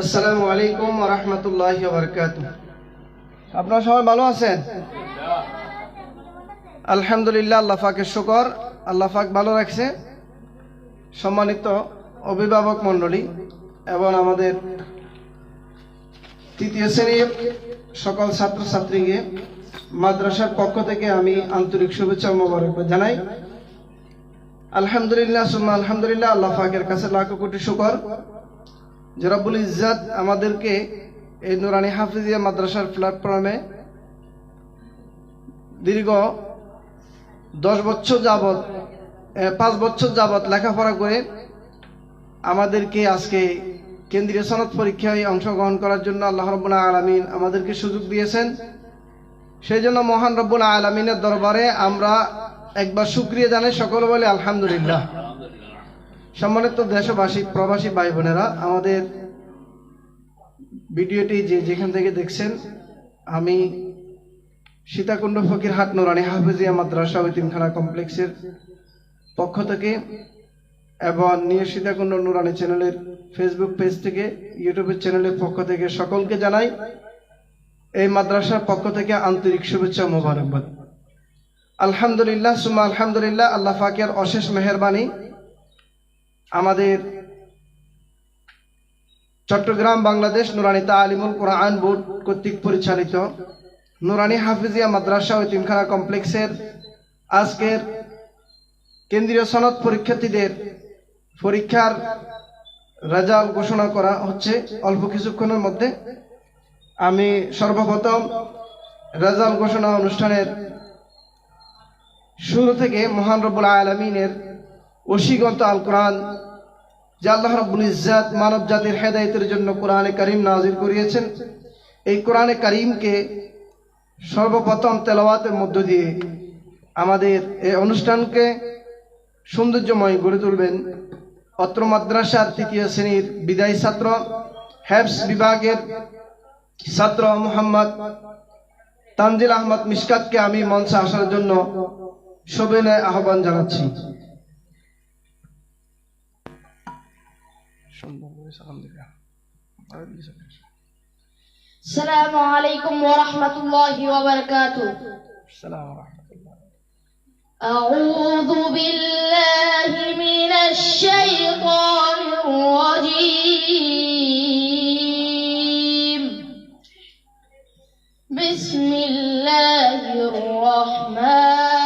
আসসালামু আলাইকুম রহমতুল্লাহ আপনারা সবাই ভালো আছেন? আলহামদুলিল্লাহ, আল্লাহ ফাকের শুকর। আল্লাহ ফাক ভালো রাখছে। সম্মানিত অভিভাবক মণ্ডলী এবং আমাদের তৃতীয় শ্রেণির সকল ছাত্রছাত্রীকে মাদ্রাসার পক্ষ থেকে আমি আন্তরিক শুভেচ্ছা মোবারকবাদ জানাই। আলহামদুলিল্লাহ, সুম্মা আলহামদুলিল্লাহ, আল্লাহ পাকের কাছে লাখ কোটি শুকর। যে রব্বুল ইজ্জাত আমাদেরকে এই নুরানি হাফিজিয়া মাদ্রাসার প্ল্যাটফর্মে দীর্ঘ দশ বছর যাবৎ পাঁচ বছর যাবৎ লেখাপড়া করে আমাদেরকে আজকে কেন্দ্রীয় সনদ পরীক্ষায় অংশগ্রহণ করার জন্য আল্লাহ রব্বুল্লাহ আলমিন আমাদেরকে সুযোগ দিয়েছেন। সেই জন্য মহান রব্বুল আলমিনের দরবারে আমরা একবার সুক্রিয়া জানাই। সকলে বলে আলহামদুলিল্লাহ। সম্মানিত দেশবাসী, প্রবাসী ভাই বোনেরা আমাদের ভিডিওটি যে যেখান থেকে দেখছেন, আমি সীতাকুণ্ড ফকিরহাট নোরানি হাফিজিয়া মাদ্রাসা ও তিনখানা কমপ্লেক্সের পক্ষ থেকে এবং নিয়ে সীতাকুণ্ড নুরানি চ্যানেলের ফেসবুক পেজ থেকে ইউটিউবের চ্যানেলের পক্ষ থেকে সকলকে জানাই, এই মাদ্রাসার পক্ষ থেকে আন্তরিক শুভেচ্ছা মোবারকবাদ। আলহামদুলিল্লাহ সুমা আলহামদুলিল্লাহ, আল্লাহ ফাকের অশেষ মেহরবানি। আমাদের চট্টগ্রাম, বাংলাদেশ নুরানি তালিমুল কোরআন বোর্ড কর্তৃক পরিচালিত নুরানি হাফিজিয়া মাদ্রাসা ও তিনখানা কমপ্লেক্সের আজকের কেন্দ্রীয় সনদ পরীক্ষার্থীদের পরীক্ষার রেজাল্ট ঘোষণা করা হচ্ছে। অল্প কিছুক্ষণের মধ্যে আমি সর্বপ্রথম রেজাল্ট ঘোষণা অনুষ্ঠানের শুরু থেকে মহান রব্বুল আলমিনের ওসিগন্ত আল কোরআন, যে আল্লাহ রব্বুল ইজ্জাত মানব জাতির হেদায়তের জন্য কোরআনে করিম নাজির করিয়েছেন। এই কোরআনে করিমকে সর্বপ্রথম তেলাওয়াতের মধ্য দিয়ে আমাদের এই অনুষ্ঠানকে সৌন্দর্যময় গড়ে তুলবেন অত্র মাদ্রাসার তৃতীয় শ্রেণির বিদায়ী ছাত্র হ্যাবস বিভাগের ছাত্র মোহাম্মদ তানজিল আহমদ মিসকাতকে আমি মঞ্চে আসার জন্য সবিনয় আহ্বান জানাচ্ছি। السلام عليكم ورحمة الله وبركاته أعوذ بالله من الشيطان الرجيم بسم الله الرحمن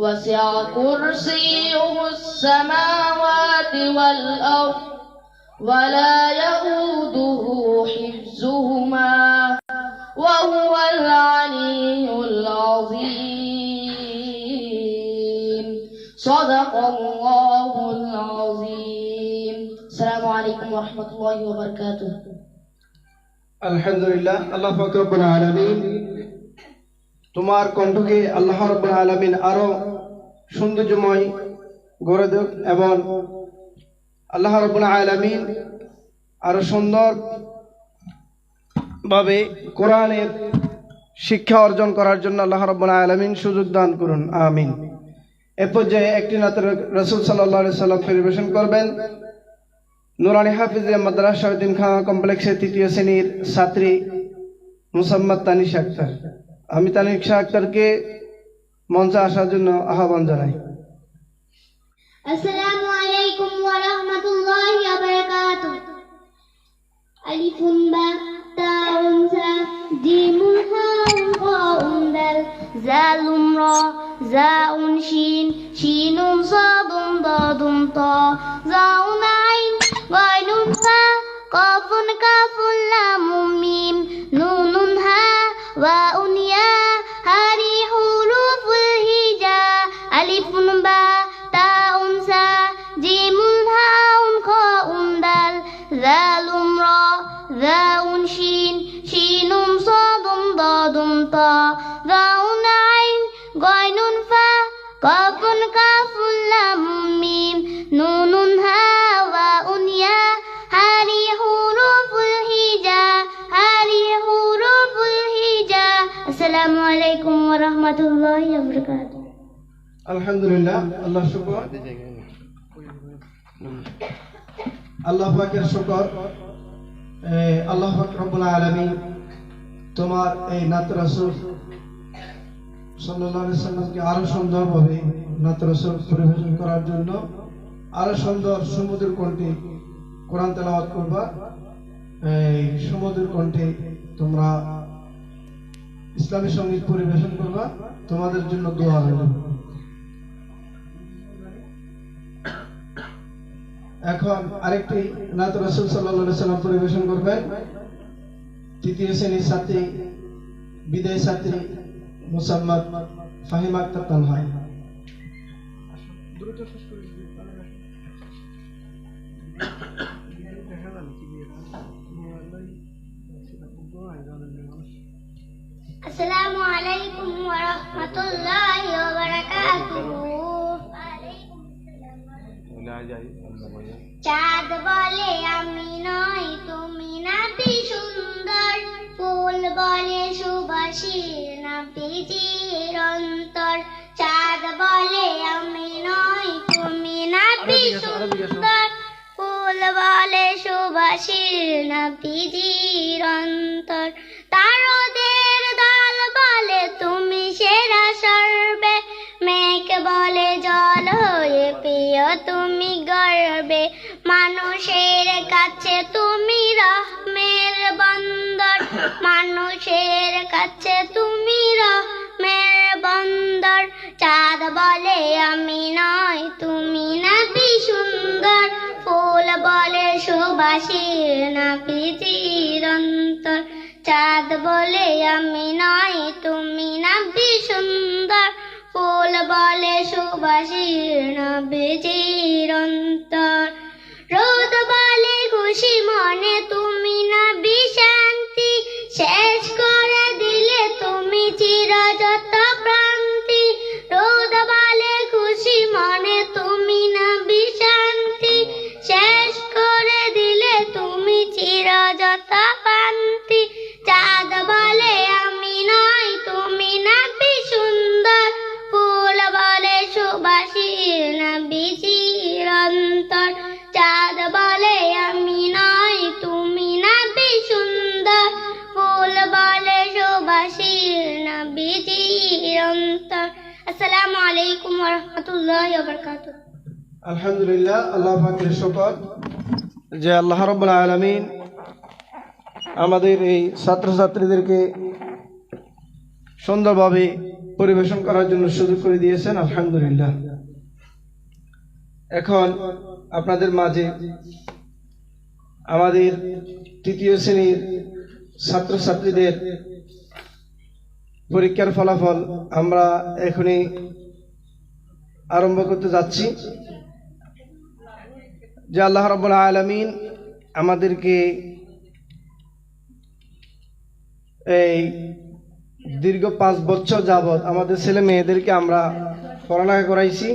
وسع كرسيه السماوات والأرض ولا يؤوده حفظهما وهو العلي العظيم صدق الله العظيم السلام عليكم ورحمة الله وبركاته আলহামদুলিল্লাহ আল্লাহ ফকরবুল আলমিন তোমার কণ্ঠকে আল্লাহ রব্বুল আলমিন আরো সৌন্দর্যময় গড়ে দেব এবং আল্লাহ রব্বুল আলমিন আরও সুন্দর ভাবে কোরআনের শিক্ষা অর্জন করার জন্য আল্লাহ রব্বুল আলমিন সুযোগ দান করুন, আমিন। এ পর্যায়ে একটি নাতের রসুল সাল্লাহ সাল্লাম পরিবেশন করবেন। নুরানি হাফিজে মাদ্রাসা উদ্দিন খান কমপ্লেক্সের তৃতীয় শ্রেণির ছাত্রী মুসাম্মদ তানিশা আক্তার। আমি তানিশা আক্তারকে মঞ্চে আসার জন্য আহ্বান জানাই। আসসালামু আলাইকুম ওয়া রাহমাতুল্লাহি ওয়া বারাকাতুহু। আলিফ বা তা উমজা জিমুল হা ওয়া দাল জালুম রা জাউন শিন শিনুম সাদুম দাদুম তা জাউন আইন গাইনুন ফা কফুন কাফুল লামুম মিম নুনুন হা, ওয়া كاف لام ميم نون ها واء يا هذه حروف الهجاء هذه حروف الهجاء السلام عليكم ورحمة الله وبركاته আলহামদুলিল্লাহ আল্লাহ শুকর আল্লাহ পাকের শুকর এ, আল্লাহ পাক রব্বুল আলামিন তোমার এই নাত রাসূল সাল্লাল্লাহু আলাইহি সাল্লামকে আরো সুন্দরভাবে নাত রাসূল পরিবেশন করার জন্য আরও সুন্দর সুমধুর কণ্ঠে কোরআন তেলাওয়াত করবা। এই সুমধুর কণ্ঠে তোমরা ইসলামী সংগীত পরিবেশন করবা। তোমাদের জন্য দোয়া হলো এখন আরেকটি নাত রসুল সাল্লাহ সাল্লাম পরিবেশন করবেন। তৃতীয় শ্রেণির ছাত্রী, বিদায় ছাত্রী মুসাম্মদ ফাহিম আক্তার তানহা। السلام عليكم ورحمة الله وبركاته চাঁদ বলে আমি নই তুমি নাতি সুন্দর ফুল বলে সুবাসীর নাতি চিরন্তর চাঁদ বলে বলে সুবাসীর নাতি চিরন্তর তারদের দল বলে, তুমি সেরা সর্বে। মেঘ বলে, জল হয়ে প্রিয় তুমি গর্বে। মানুষের কাছে তুমি রহমের বন্দর। মানুষের কাছে তুমি রহমের বন্দর। চাঁদ বলে, আমি নয়, তুমি সুন্দর। ফুল বলে সুবাসীর নাপি অন্তর চাঁদ বলে, আমি নয় তুমি নাবি সুন্দর। ফুল বলে সুবাসীর নাবি আসসালামু আলাইকুম ওরহমতুল্লাহি ওয়া আলহামদুলিল্লাহ, আল্লাহ পাকের শকর যে আল্লাহ রব্বুল আলমিন আমাদের এই ছাত্রছাত্রীদেরকে সুন্দরভাবে পরিবেশন করার জন্য সুযোগ করে দিয়েছেন, আলহামদুলিল্লাহ। এখন আপনাদের মাঝে আমাদের তৃতীয় শ্রেণির ছাত্রছাত্রীদের পরীক্ষার ফলাফল আমরা এখনই আরম্ভ করতে যাচ্ছি। যে আল্লাহ রব্বুল আলমিন আমাদেরকে এই দীর্ঘ পাঁচ বছর যাবৎ আমাদের ছেলে মেয়েদেরকে আমরা পড়ালেখা করাইছি।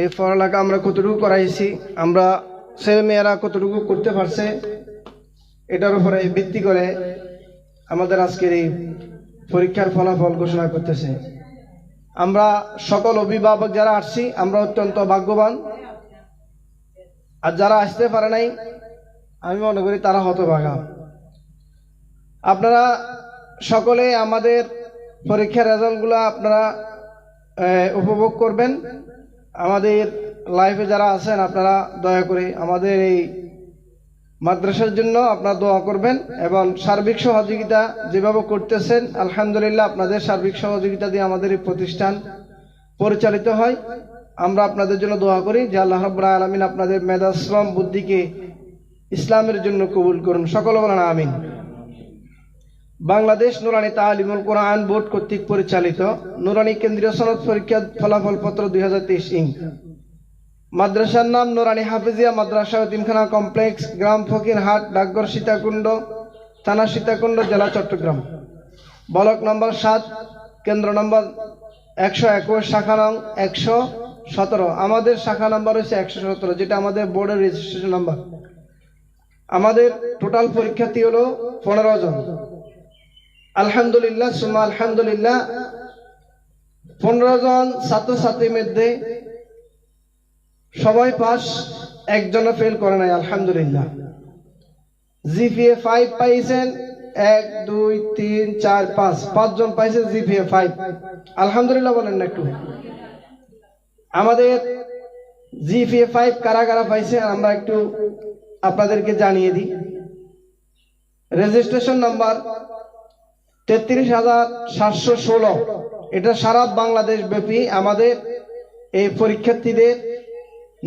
এই পড়ালেখা আমরা কতটুকু করাইছি, আমরা ছেলে মেয়েরা কতটুকু করতে পারছে, এটার উপরে ভিত্তি করে আমাদের আজকের এই পরীক্ষার ফলাফল ঘোষণা করতেছে। আমরা সকল অভিভাবক যারা আসছি, আমরা অত্যন্ত ভাগ্যবান। আর যারা আসতে পারে নাই, আমি মনে করি তারা হতভাগা। আপনারা সকলে আমাদের পরীক্ষার রেজাল্টগুলো আপনারা উপভোগ করবেন। আমাদের লাইফে যারা আছেন, আপনারা দয়া করে আমাদের এই মাদ্রাসার জন্য আপনারা দোয়া করবেন এবং সার্বিক সহযোগিতা যেভাবে করতেছেন, আলহামদুলিল্লাহ আপনাদের সার্বিক সহযোগিতা দিয়ে আমাদের এই প্রতিষ্ঠান পরিচালিত হয়। আমরা আপনাদের জন্য দোয়া করি যে আল্লাহ রব্বুল আলমিন আপনাদের মেধাশ্রম বুদ্ধিকে ইসলামের জন্য কবুল করুন। সকল বলেন আমিন। বাংলাদেশ নুরানি তালিমুল কোরআন বোর্ড কর্তৃক পরিচালিত নুরানি কেন্দ্রীয় সনদ পরীক্ষা ফলাফল পত্র দুই হাজার তেইশ ইং। মাদ্রাসার নাম নুরানি হাফিজিয়া মাদ্রাসা তিনখানা কমপ্লেক্স, গ্রাম ফকিরহাট ডাকঘর সীতাকুণ্ড, থানা সীতাকুণ্ড, জেলা চট্টগ্রাম। ব্লক নম্বর সাত, কেন্দ্র নম্বর একশো একুশ, শাখা নং একশো সতেরো। আমাদের শাখা নম্বর হচ্ছে একশো সতেরো, যেটা আমাদের বোর্ডের রেজিস্ট্রেশন নাম্বার আমাদের টোটাল পরীক্ষার্থী হলো পনেরো জন। আলহামদুলিল্লাহ সুমা আলহামদুলিল্লাহ। পনেরো জন ছাত্রছাত্রীর মধ্যে সবাই পাস একজনও ফেল করে নাই, আলহামদুলিল্লাহ। জিপিএ ফাইভ পাইছেন, এক, দুই, তিন, চার, পাঁচ, পাঁচজন পাইছে জিপিএ ফাইভ আলহামদুলিল্লাহ বলেন না একটু। আমাদের জিপিএ ফাইভ কারা কারা পাইছে আমরা একটু আপনাদেরকে জানিয়ে দিই। রেজিস্ট্রেশন নাম্বার তেত্রিশ হাজার সাতশো ষোলো। এটা সারা বাংলাদেশ ব্যাপী আমাদের এই পরীক্ষার্থীদের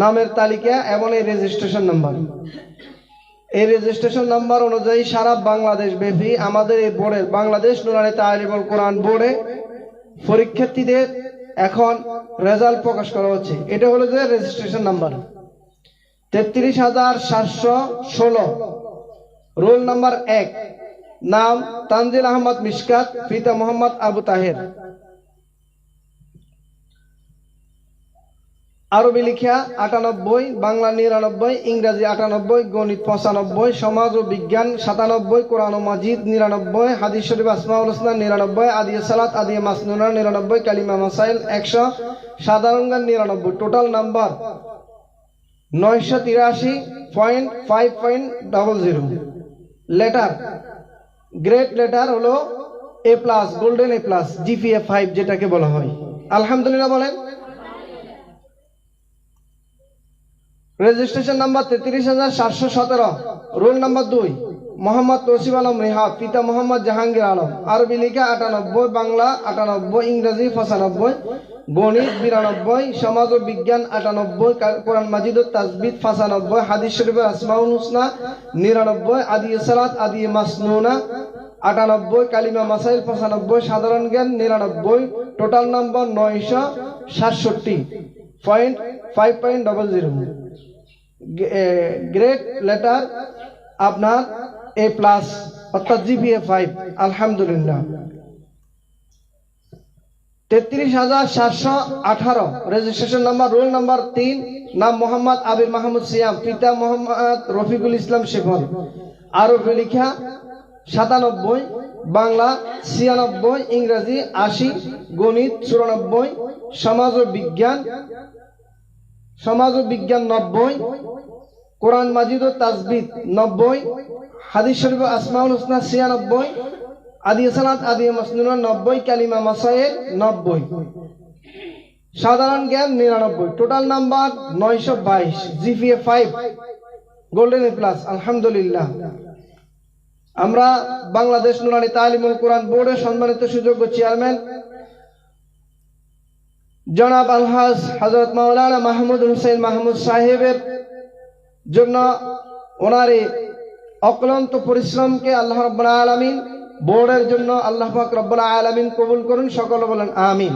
নামের তালিকা এবং এই রেজিস্ট্রেশন নাম্বার এই রেজিস্ট্রেশন নাম্বার অনুযায়ী সারা বাংলাদেশ ব্যাপী আমাদের এই বোর্ডের বাংলাদেশ নুরানি তালিমুল কোরআন বোর্ডে পরীক্ষার্থীদের এখন রেজাল্ট প্রকাশ করা হচ্ছে। এটা হলো যে রেজিস্ট্রেশন নাম্বার তেত্রিশ হাজার সাতশো ষোলো। রোল নাম্বার এক। নাম তানজিল আহমদ মিশকাত, পিতা মোহাম্মদ আবু তাহের। আরবি লিখিয়া আটানব্বই, বাংলা নিরানব্বই, ইংরাজি আটানব্বই, গণিত পঁচানব্বই, সমাজ ও বিজ্ঞান সাতানব্বই, কোরআন মাজিদ নিরানব্বই, হাদিস শরীফ আসমাউল হোসনা নিরানব্বই, আদিয়া সালাত, আদিয়া মাসনুনা নিরানব্বই, কালিমা মাসাইল একশো সাধারণ জ্ঞান নিরানব্বই। টোটাল নাম্বার নয়শো তিরাশি point five point double zero letter great letter হলো A plus golden A plus GPA five যেটাকে বলা হয়। আলহামদুলিল্লাহ বলেন। রেজিস্ট্রেশন নাম্বার তেত্রিশ হাজার সাতশো সতেরো, রোল নাম্বার দুই, মোহাম্মদ তসিম আলম রেহা, পিতা মোহাম্মদ জাহাঙ্গীর আলম। আরবি লিখা আটানব্বই, বাংলা আটানব্বই, ইংরেজি পঁচানব্বই, গণিত বিরানব্বই, সমাজ ও বিজ্ঞান আটানব্বই কোরআন মাজিদ ও তাজবিদ পঁচানব্বই, হাদিস শরীফের আসমাউল হুসনা নিরানব্বই, আদি সালাত, আদি মাসনুনা আটানব্বই, কালিমা মাসাইল পঁচানব্বই, সাধারণ জ্ঞান নিরানব্বই, টোটাল নাম্বার নয়শো সাতষট্টি। Point five point double zero. Great letter আপনার এ প্লাস অর্থাৎ জিপিএ ফাইভ আলহামদুলিল্লাহ। তেত্রিশ হাজার সাতশো আঠারো রেজিস্ট্রেশন নাম্বার রোল নাম্বার তিন, নাম মোহাম্মদ আবির মাহমুদ সিয়াম, পিতা মোহাম্মদ রফিকুল ইসলাম শেখর। আরবি লিখা, সাতানব্বই, বাংলা ছিয়ানব্বই, ইংরাজি আশি, গণিত চুরানব্বই, সমাজ ও বিজ্ঞান সমাজ ও বিজ্ঞান নব্বই, কোরআন মাজিদ ও তাজবিদ নব্বই, হাদিস শরীফ আসমাউল হোসনা ছিয়ানব্বই, আদি সালাত আদি মাসনুনা নব্বই, কালিমা মাসায়ের নব্বই। সাধারণ জ্ঞান নিরানব্বই। টোটাল নাম্বার নয়শো বাইশ, জিপিএ ফাইভ গোল্ডেন প্লাস আলহামদুলিল্লাহ। আমরা বাংলাদেশ নুরানি তালিমুল কোরআন বোর্ডের সম্মানিত সুযোগ্য চেয়ারম্যান জনাব আলহাজ হজরত মাওলানা মাহমুদ হুসেন মাহমুদ সাহেবের জন্য ওনার এই অক্লান্ত পরিশ্রমকে আল্লাহ রব্বুল আলমিন, বোর্ডের জন্য আল্লাহ পাক রব্বুল আলমিন কবুল করুন, সকলে বলেন আমিন।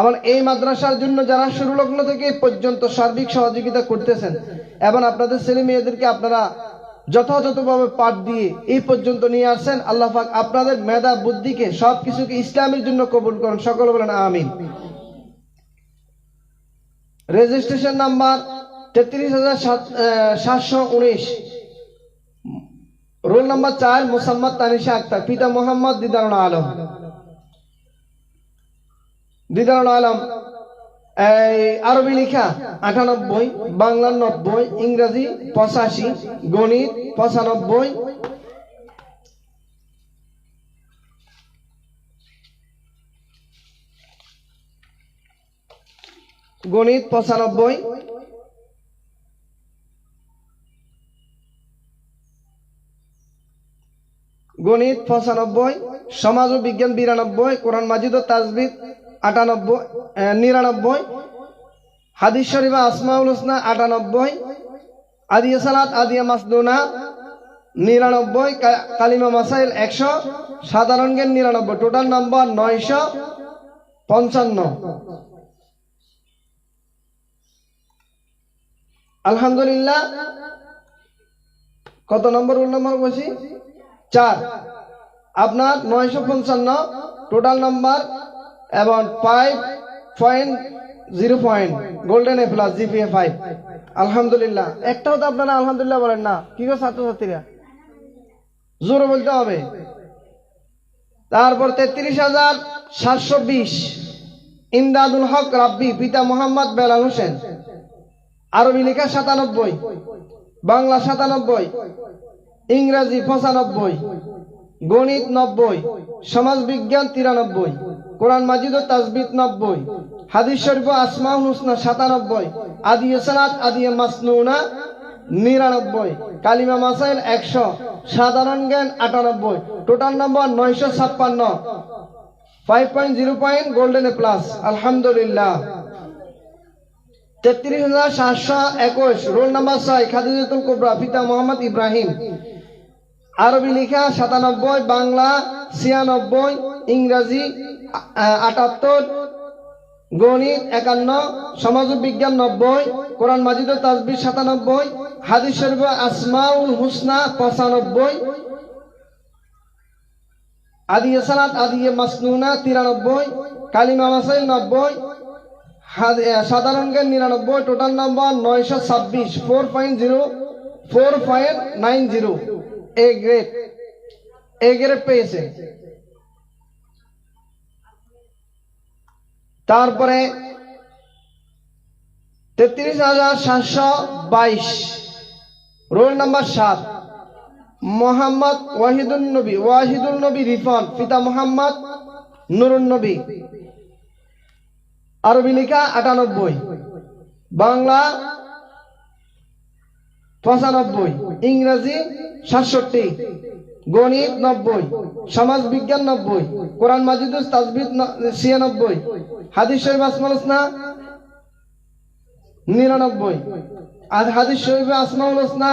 আমার এই মাদ্রাসার জন্য যারা শুরু লগ্ন থেকে পর্যন্ত সার্বিক সহযোগিতা করতেছেন, এবং আপনাদের ছেলে মেয়েদেরকে আপনারা যথাযথভাবে পাঠ দিয়ে এই পর্যন্ত নিয়ে আসছেন, আল্লাহ আপনাদের মেধা, বুদ্ধিকে সব কিছুকে ইসলামের জন্য কবুল করুন, সকলে বলেন আমিন। রেজিস্ট্রেশন নাম্বার তেত্রিশ হাজার সাতশো উনিশ। রোল নাম্বার চার, মোসাম্মদ তানিশা আক্তার, পিতা মোহাম্মদ দিদারুল আলম। দিদারুল আলম আরবি লেখা, আটানব্বই, বাংলা নব্বই, ইংরাজি পঁচাশি, গণিত পঁচানব্বই গণিত পঁচানব্বই। গণিত পঁচানব্বই, সমাজ ও বিজ্ঞান বিরানব্বই, কোরআন মাজিদ ও তাজবিদ আটানব্বই নিরানব্বই, হাদিস শরীফা আসমাউল হোসনা আটানব্বই, আদিয়া সালাত আদিয়া মাসদুনা নিরানব্বই কালিমা মাসাইল একশো, সাধারণ জ্ঞান নিরানব্বই, টোটাল নাম্বার নয়শো পঞ্চান্ন। আলহামদুলিল্লাহ। কত নম্বর রোল নম্বর বলছি চার। আপনার নয়শো পঞ্চান্ন টোটাল নাম্বার এবং five point zero point golden A plus GPA five আলহামদুলিল্লাহ। একটাও তো আপনারা আলহামদুলিল্লাহ বলেন না। কি গো ছাত্রছাত্রীরা? জোরে বলতে হবে। তারপর তেত্রিশ হাজার সাতশো বিশ। ইমদাদুল হক রাব্বি, পিতা মোহাম্মদ বেলাল হোসেন। আরবি লেখা সাতানব্বই, বাংলা সাতানব্বই, ইংরেজি পঁচানব্বই, গণিত নব্বই সমাজ বিজ্ঞান তিরানব্বই, কোরআন মাজিদ ও তাজবিদ নব্বই, হাদিস শরীফ ও আসমাউল হুসনা সাতানব্বই আদিয়ে সালাত আদিয়ে মাসনুনা নিরানব্বই, কালিমা মাসাইল একশো, সাধারণ জ্ঞান আটানব্বই, টোটাল নম্বর নয়শো ছাপ্পান্ন। Five point zero point golden plus আলহামদুলিল্লাহ। তেত্রিশ হাজার সাতশো একুশ। রোল নাম্বার ছয়, খাদিজাতুল কোবরা, পিতা মোহাম্মদ ইব্রাহিম। আরবি লেখা সাতানব্বই, বাংলা ছিয়ানব্বই, ইংরাজি আটাত্তর, গণিত একান্ন সমাজ বিজ্ঞান নব্বই, কোরআন মাজিদ তাজবির সাতানব্বই, হাদিস শরীফ আসমাউল হুসনা পঁচানব্বই আদিয়ে সালাত আদিয়ে মাসনুনা তিরানব্বই, কালিমা মাসাইল নব্বই সাধারণ জ্ঞান নিরানব্বই টোটাল নাম্বার নয়শো ছাব্বিশ four point zero four point nine zero A grade A grade পেয়েছে। তারপরে তেত্রিশ হাজার সাতশো বাইশ রোল নাম্বার সাত, মোহাম্মদ ওয়াহিদুল নবী ওয়াহিদুল নবী রিফন পিতা মোহাম্মদ নুরুন নবী। আরবি লেখা আটানব্বই। বাংলা পঁচানব্বই। ইংরেজি সাতষট্টি। গণিত নব্বই। সমাজ বিজ্ঞান নব্বই। কোরআন মাজিদ তাজবিদ ছিয়ানব্বই। হাদিস শরীফ আসমাল হোসনা নিরানব্বই। হাদিস শরীফ আসমাউল হোসনা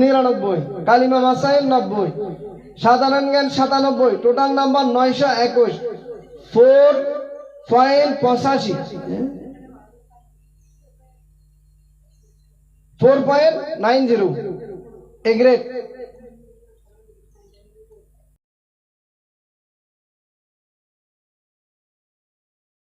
নিরানব্বই। কালিমা মাসাইল নব্বই। সাধারণ জ্ঞান সাতানব্বই। টোটাল নাম্বার নয়শো একুশ। ফোর পয়েন্ট পঁচাশি four point nine zero A grade